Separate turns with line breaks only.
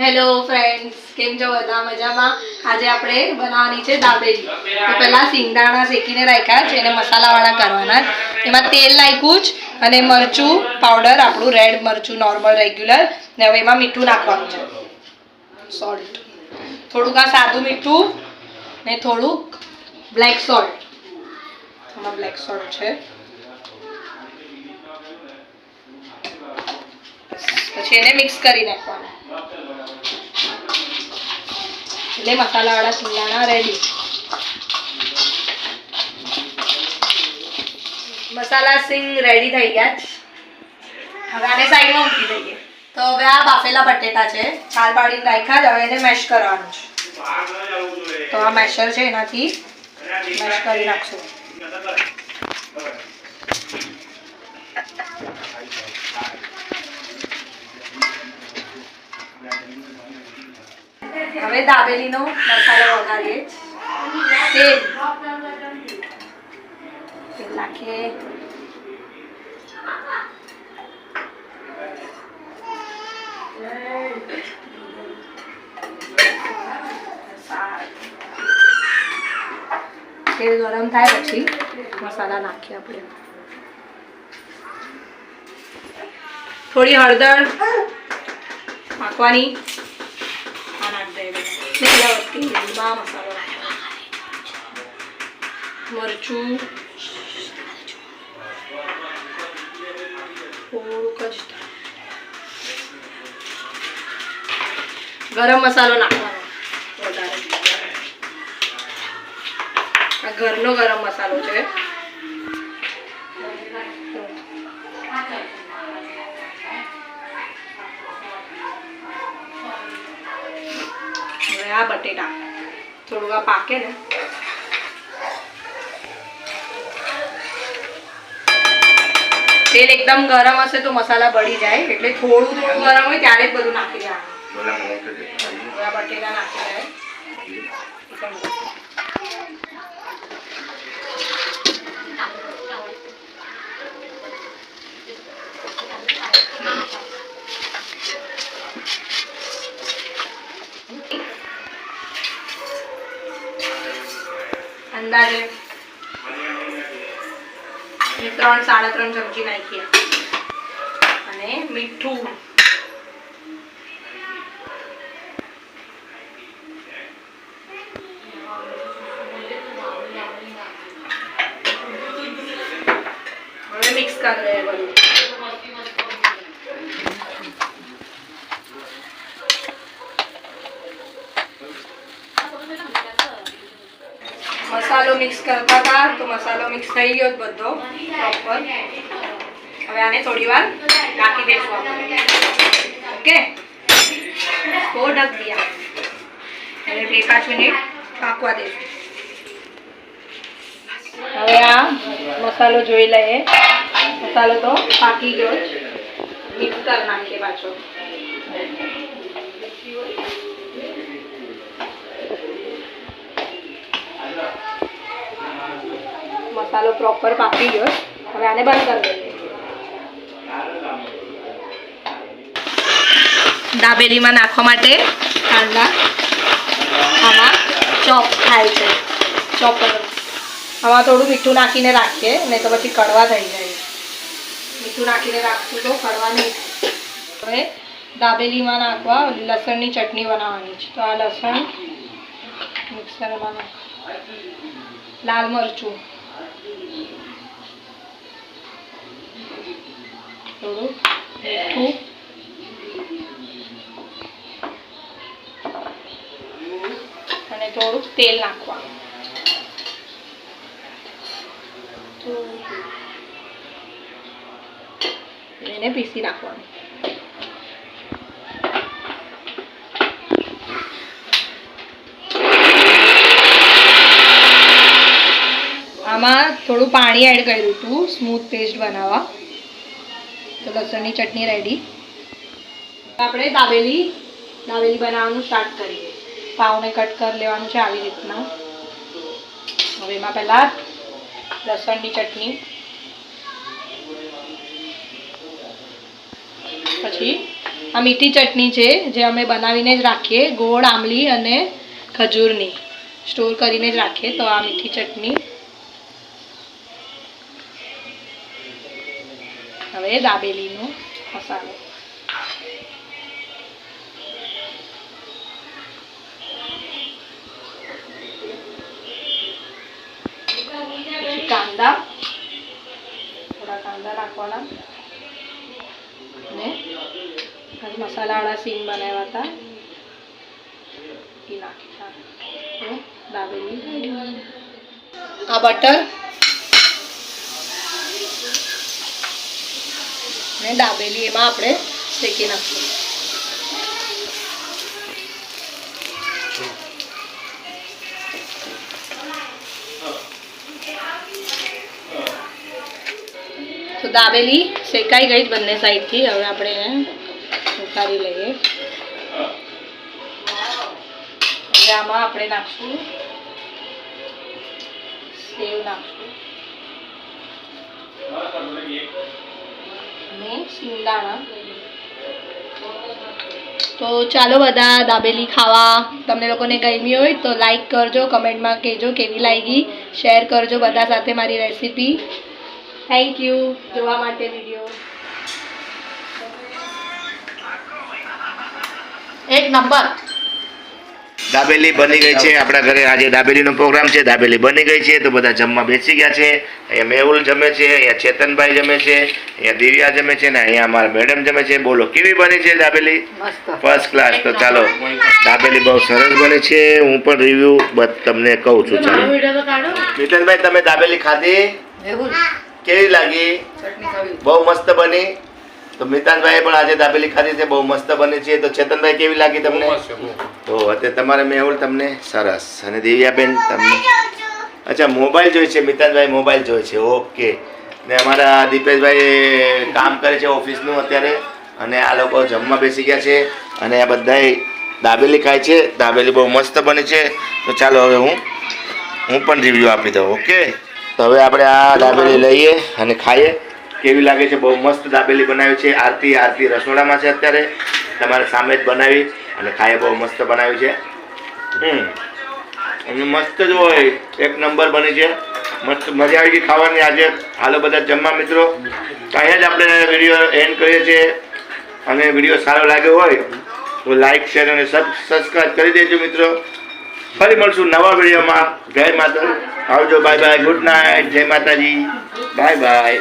Hello friends કેમ છો બધા? મજામાં? આજે આપણે બનાવવાની છે દાબેલી. તો પહેલાં સિંગદાણા શેકીને રાખ્યા છે એને મસાલાવાળા કરવાના એમાં તેલ નાખ્યું જ અને મરચું પાવડર આપણું રેડ મરચું નોર્મલ રેગ્યુલર ને હવે એમાં મીઠું નાખવાનું છે. સોલ્ટ થોડુંક આ સાદું મીઠું ને થોડુંક બ્લેક સોલ્ટ આમાં બ્લેક સોલ્ટ છે. પછી એને મિક્સ કરી નાખવાનું. એટલે મસાલાવાળા સિંગદાણા રેડી મસાલા સિંગ રેડી થઈ ગયા છે હવે આને સાઈડમાં મૂકી દઈએ. તો હવે આ બાફેલા બટેટા છે. છાલ પાડીને રાખ્યા જ હવે એને મેશ કરવાનું છે. તો આ મેશર છે એનાથી. મેશ કરી નાખશું. હવે દાબેલીનો મસાલો વઘારીએ. તેલ તેલ નાખીએ. તેલ ગરમ થાય પછી મસાલા નાખીએ આપણે. થોડી હળદર નાખવાની. વસ્તુ લીંબા મસાલો. મરચું ગરમ મસાલો નાખવાનો વધારે આ ઘરનો ગરમ મસાલો છે આ બટેટા. થોડુંક આ પાકે ને. તેલ એકદમ ગરમ હશે તો મસાલા બળી જાય. એટલે થોડું થોડું ગરમ હોય ત્યારે જ બધું નાખી દેવાનું. બટેટા નાખી જાય અંદાજે ત્રણ સાડા ત્રણ ચમચી નાખીએ અને મીઠું હવે મિક્સ કરી દઈએ બધું મસાલો મિક્સ કરતા હતા, તો મસાલો મિક્સ થઈ ગયો બધો પ્રોપર હવે આને થોડી વાર ઢાંકી દઈશું ઓકે? બહુ ઢક દિયા અને બે પાંચ મિનિટ પાકવા દઈશું હવે આ મસાલો જોઈ લઈએ. મસાલો તો પાકી ગયો જ. મિક્સ કરી નાખીએ પાછો. મસાલો પ્રોપર પાકી ગયો. હવે આને બંધ કરી દઈએ. દાબેલીમાં નાખવા માટે કાંદા, આમાં ચોપ થાય છે. ચોપર આમાં થોડું મીઠું નાખીને રાખીએ, નહીં તો પછી કડવા થઈ જાય. મીઠું નાખીને રાખશું તો કડવા નહીં હવે દાબેલીમાં નાખવા લસણની ચટણી બનાવવાની છે. તો આ લસણ મિક્સરમાં લાલ મરચું. અને થોડુંક તેલ નાખવાનું. એને પીસી નાખવાનું આમાં થોડું પાણી એડ કર્યું હતું સ્મૂથ પેસ્ટ બનાવવા. તો લસણની ચટણી રેડી આપણે દાબેલી દાબેલી બનાવવાનું સ્ટાર્ટ કરીએ. પાવને કટ કરી લેવાનું છે આવી રીતના. હવે એમાં પહેલાં લસણની ચટણી. પછી આ મીઠી ચટણી છે, જે અમે બનાવીને જ રાખીએ, ગોળ આમલી અને ખજૂરની. સ્ટોર કરીને જ રાખીએ, તો આ મીઠી ચટણી. હવે દાબેલીનો મસાલો. કાંદા. થોડા કાંદા નાખવાના અને મસાલાવાળા સીંગ બનાવ્યા હતા. એ નાખી દાબેલી. આ બટર અને દાબેલી એમાં આપણે શેકી નાખીએ તો દાબેલી શેકાઈ ગઈ બંને સાઈડથી. હવે આપણે એને ઉતારી લઈએ. હવે આમાં આપણે નાખશું સેવ નાખશું. અને સિંગદાણા તો ચાલો બધા દાબેલી ખાવા. તમને લોકોને ગમી હોય તો લાઈક કરજો, કમેન્ટમાં કહેજો કેવી લાગી. શેર કરજો બધા સાથે મારી રેસીપી થેન્ક યુ જોવા માટે વીડિયો એક નંબર.
દાબેલી બની ગઈ છે. આપણા ઘરે આજે દાબેલીનો પ્રોગ્રામ છે. દાબેલી બની ગઈ છે. તો બધા જમવા બેસી ગયા છે. અહીંયા મેહુલ જમે છે. અહીંયા ચેતનભાઈ જમે છે. અહીંયા દિવ્યા જમે છે ને અહીંયા અમારા મેડમ જમે છે. બોલો કેવી બની છે દાબેલી? ફર્સ્ટ ક્લાસ તો ચાલો દાબેલી બહુ સરસ બની છે. હું પણ રિવ્યુ તમને કહું છું. ચાલો. મિતનભાઈ તમે દાબેલી ખાધી? કેવી લાગી? બહુ મસ્ત બની. તો મિતાનભાઈ પણ આજે દાબેલી ખાધી છે બહુ મસ્ત બની છે. તો ચેતનભાઈ કેવી લાગી તમને? તો અત્યારે તમારે મેહુલ તમને સરસ અને દિવ્યાબેન તમને અચ્છા મોબાઈલ જોઈએ છે મિતાનભાઈ મોબાઈલ જોઈએ છે. ઓકે. ને અમારા દીપેશભાઈ કામ કરે છે ઓફિસનું અત્યારે. અને આ લોકો જમવા બેસી ગયા છે અને આ બધાય દાબેલી ખાય છે. દાબેલી બહુ મસ્ત બની છે. તો ચાલો હવે હું હું પણ રિવ્યૂ આપી દઉં ઓકે? તો હવે આપણે આ દાબેલી લઈએ અને ખાઈએ. કેવી લાગે છે? બહુ મસ્ત દાબેલી બનાવી છે. આરતી આરતી રસોડામાં છે અત્યારે. તમારે સામે જ બનાવી અને ખાઈએ બહુ મસ્ત બનાવી છે. હમ. મસ્ત જ હોય. એક નંબર બની છે. મસ્ત મજા આવી ગઈ ખાવાની આજે. હાલો બધા જમવા મિત્રો. અહીંયા જ આપણે વીડિયો એન્ડ કરીએ છીએ. અને વીડિયો સારો લાગ્યો હોય તો લાઈક શેર અને સબસ્ક્રાઈબ કરી દેજો મિત્રો. ફરી મળશું નવા વિડીયોમાં. જય માતા આવજો બાય બાય ગુડ નાઇટ જય માતાજી. Bye bye